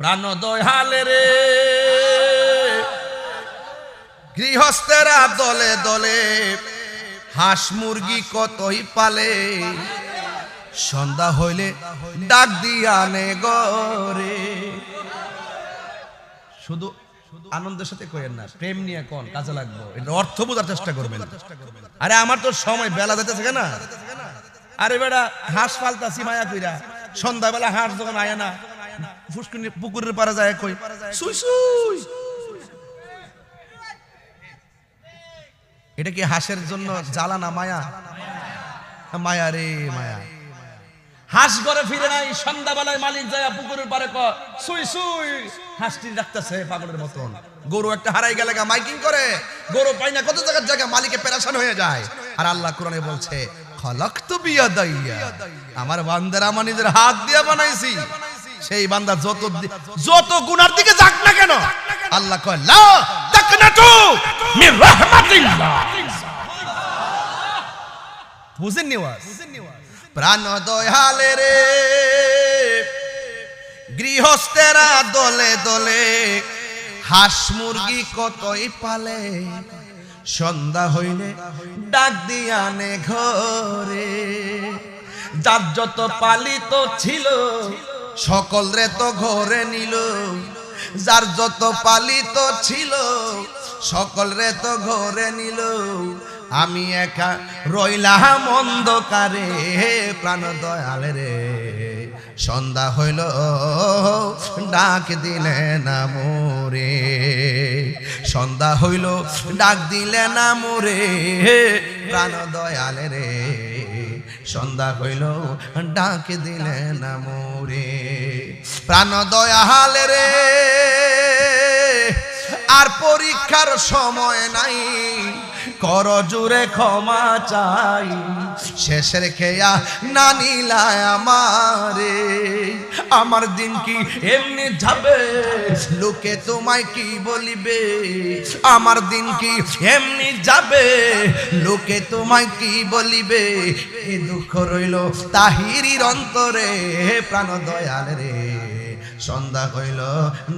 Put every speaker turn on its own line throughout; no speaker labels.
প্রাণ দয়ালে রে। গৃহস্থেরা দলে দলে হাঁস মুরগি কতই পালে? সন্ধ্যা হইলে ডাক দিয়ানে গরে। শুধু আনন্দের সাথে কইেন না, প্রেম নিয়ে কোন কাজে লাগবো? এটা অর্থ বোঝার চেষ্টা করবেন। আরে আমার তো সময় বেলা যেতেছে না আরে বেড়া, হাঁস পালতাছি মায়া কইরা। সন্ধ্যাবেলা হাঁস যখন আয় না ফুসকুনি পুকুরের যায় কই? সুই সুই এটা কি জন্য জ্বালা না মায়া? মায়া রে, মায়া। হাঁস ঘরে ফিরে নাই, সন্ধ্যাবেলায় মালিক যায় পুকুরের পারে ক সুই সুই পাগলের মতন। গরু একটা হারাই গেলে মাইকিং করে। গরু পাই না, কত জায়গার জায়গা মালিকে পেরাশান হয়ে যায়। আর আল্লাহ কোরআনে বলছে, খলাকতু বিয়াদাইয়া। আমার বান্দারা আমার নিজের হাত দিয়ে বানাইছি। সেই বান্দা যত যত গুনার দিকে যাক না কেন, আল্লাহ কয়, লা তাকনাতু মির রাহমাতিল্লাহ। বুঝেন নিওয়াজ প্রাণ দয়ালে রে, গৃহস্থেরা দলে দলে, হাঁস মুরগি কতই পালে, সন্ধ্যা হইলে ডাক দিয়ানে ঘরে। যার যত পালিত ছিল সকল রে তো ঘরে নিল, যার যত পালিত ছিল, সকল রে তো ঘরে নিল। আমি একা রইলাম অন্ধকারে, প্রাণ দয়ালে রে। সন্ধ্যা হইল, ডাক দিলে না মোরে। সন্ধ্যা হইল, ডাক দিলে না মোরে, প্রাণ দয়ালে রে। সন্ধ্যা হইল ডাক দিলে না মোরে প্রাণ দয়ালে রে আর পরীক্ষার সময় নাই। কর জুড়ে ক্ষমা চাই। শেষের খেয়া না নিলায় আমারে। আমার দিন কি এমনি যাবে? লোকে তোমায় কি বলিবে? আমার দিন কি এমনি যাবে? লোকে তোমায় কি বলিবে? এ দুঃখ রইল তাহিরির অন্তরে প্রাণ দয়াল রে। সন্ধ্যা হইল,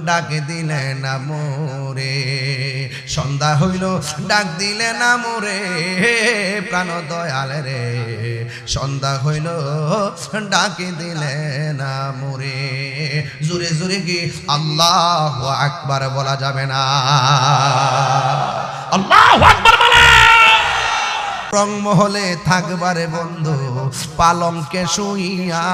ডাক দিলে না মোরে। সন্ধ্যা হইল, ডাক দিলে না মোরে, প্রাণ দয়াল রে। সন্ধ্যা হইল, ডাক দিলে না মোরে। জুরে জুরে কি আল্লাহ আকবার বলা যাবে না? আল্লাহ আকবার বলা। রংমহলে থাকবারে বন্ধু পালঙ্কে শুইয়া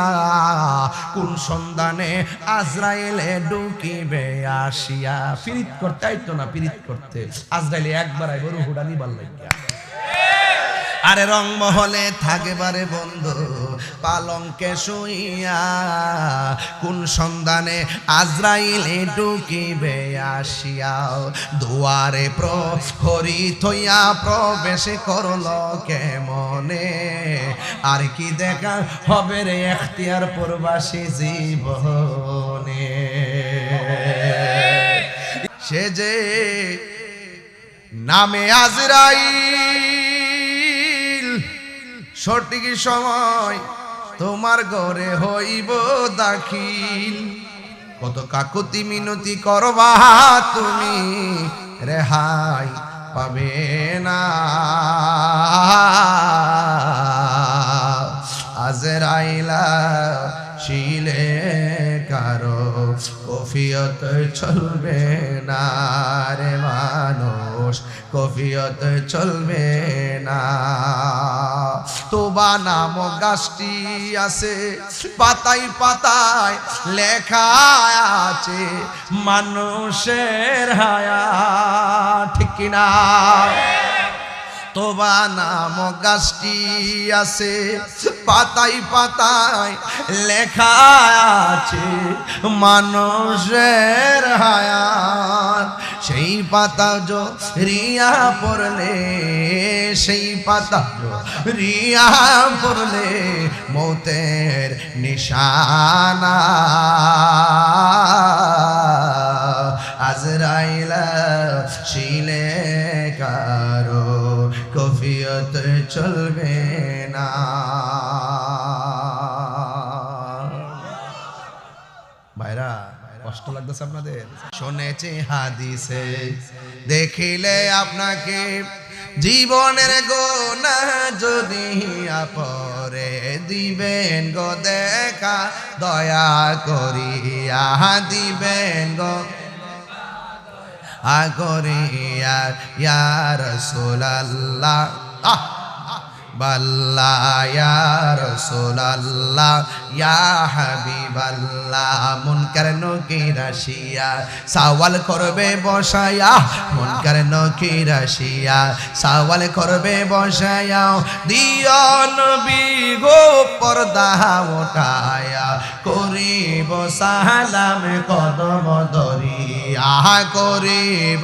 কোন সন্ধানে আজরাইলে ঢুকিবে আসিয়া। পিরিত করতে আইতো না পিরিত করতে। আজরাইলে একবার আইব রুহুডা নিবার লাগিয়া আরে রংমহলে থাকবারে বন্ধু। পালঙ্কে শুইয়া কোন সন্ধানে আজরাইলে ঢুকিবে আসিয়াও। দুয়ারে প্রহরি থইয়া প্রবেশ করল কেমনে? আর কি দেখা হবে রে এখতিয়ার প্রবাসী জীবনে? সে যে নামে আজরাইল সঠিক সময় তোমার ঘরে হইব দাখিল। কত কাকুতি মিনতি করবা তুমি রেহাই পাবে না। আজরাইলা শিলে কারও কফিয়ত চলবে না রে মানুষ, কফিয়ত চলবে না। তোবা নাম গাছটি আছে, পাতায় পাতায় লেখা আছে, মানুষের হায়া ঠিক কিনা? তোবা নাম গাছটি আছে পাতাই পাতায় লেখা আছে, মানুষের হায়াত। সেই পাতা যো রিয়া পড়লে, সেই পাতা রিয়া পড়লে মতের নিশানা। আজরাইলা শিলে চলবে না। ভাইরা, কষ্ট লাগতেছে আপনাদের? শুনেছি হাদিসে, দেখিলে আপনাকে জীবনের গোনা যদি আপরে দিবেন গো, দেখা দয়া করিয়া দিবেন গো। আগরিয়া ইয়া রাসূলুল্লাহ। আহ! বাল্লা ইয়া রাসূলুল্লাহ, ইয়া হাবিবাল্লাহ, মুনকার নকির আসিয়া সওয়াল করবে বসায়া, মুনকার নকির আসিয়া সওয়াল করবে বসায়া, দিও নবী গো পর্দা ওঠায়া করিব সালাম কদম দরিয়া করিব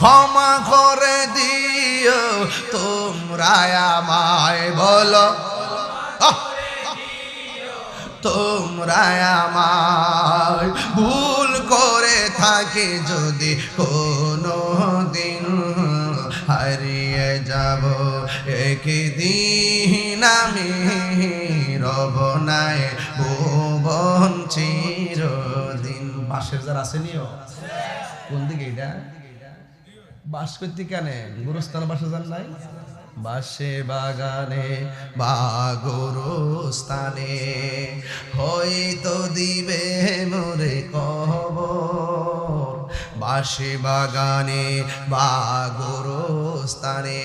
ক্ষমা করে দিও, তোমরা আমায় বলো! তোমরা আমায় ভুল করে থাকে যদি কোনো দিন হারিয়ে যাব। একদিন আমি রবনায় ভুবন চিরদিন। বাসের যারা আসেনিও কোন দিকে এটা? বাস করতে কেন? গুরুস্থান বাসে যান নাই? বাসে বাগানে বা গুরুস্থানে। হয়তো দিবে মোরে কবর। বাসে বাগানে বা গুরুস্থানে।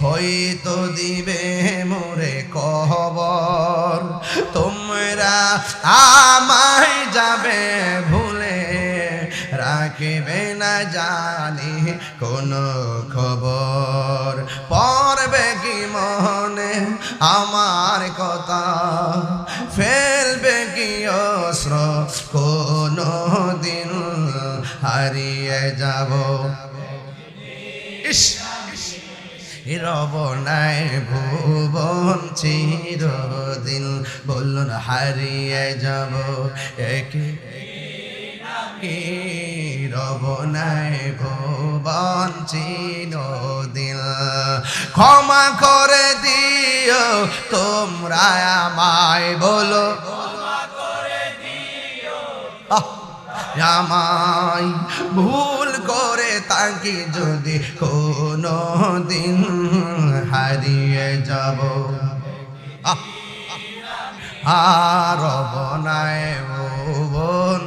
হয়তো দিবে মোরে কবর। তোমরা আমায় যাবে ভুলে রাখবে না জানি কোনো খবর পড়বে কি মনে আমার কথা ফেলবে কি অস্ত্র কোনো দিন হারিয়ে যাব রব নাই ভুবন চিরদিন বলুন হারিয়ে যাব একে রব নাই ভুবন চিরদিন ক্ষমা করে দিও তোমরা আমায় বলো আমায় ভুল করে তাকে যদি কোনো দিন হারিয়ে যাব! আর বনায় ভুবন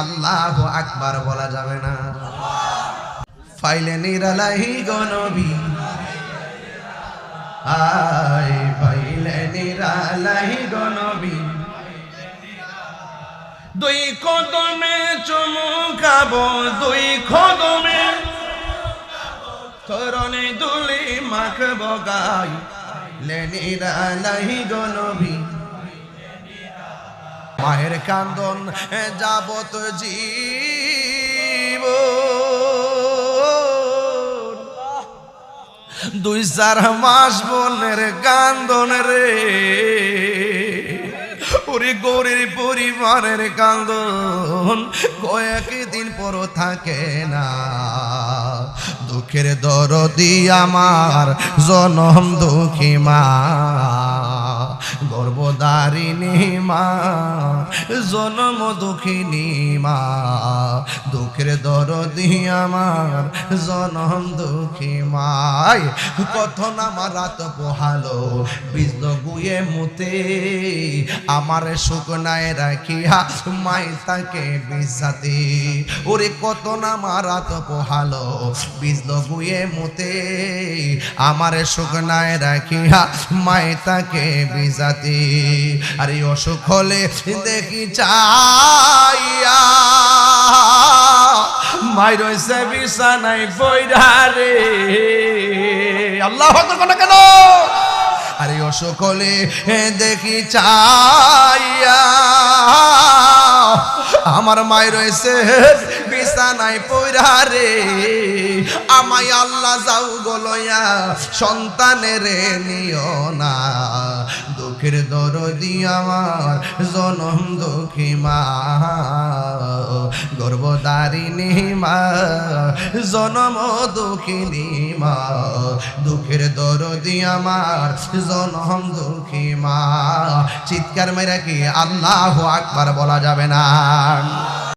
আল্লাহ আকবার বলা যাবে না। ফাইলে নিরালাহি দুই কদমে চমকাবো দুই কদমে চরণে দুলি মাখব গাই। লেনিরা লাহি গনবি মায়ের কান্দন যাবত জীব দুই চার মাস বনের কান্দন রে। ওরে গৌরের পরিবারের কান্দন, কয়েকদিন পর থাকে না। দুঃখের দরদি আমার জনম দুঃখী মা গর্বদারিণী মা। জনম দুঃখিনী মা, দুঃখের দরদি আমার জনম দুঃখী মাই। কথন আমার রাত পোহালো বিজল গুয়ে মুতে, আমার শুকনায় রাখিয়া মাই তাকে বিজাতে ওরে কত না মারাত পোহালো বিজল গুয়ে মুতে, আমার শুকনায় রাখিয়া মাই তাকে বিজাতে আরে অসুখ হলে দেখি চাইয়া। মাই রয়েছে বিছানায় বইরা রে। আল্লাহ কোন কেন? আরে অসকলে দেখি চাইয়া। আমার মায় রয়েছে বিছানায় পইরা রে। আমায় আল্লাহ যাও গলয়া সন্তানের নিও না। দুঃখের দরদি আমার, জনম দুঃখী মা। গর্বদারিণী মা, জনম দুঃখিনী মা। দুঃখের দরদি আমার, জনম দুঃখী মা। চিৎকার মেরে কি আল্লাহ আকবার বলা যাবে না?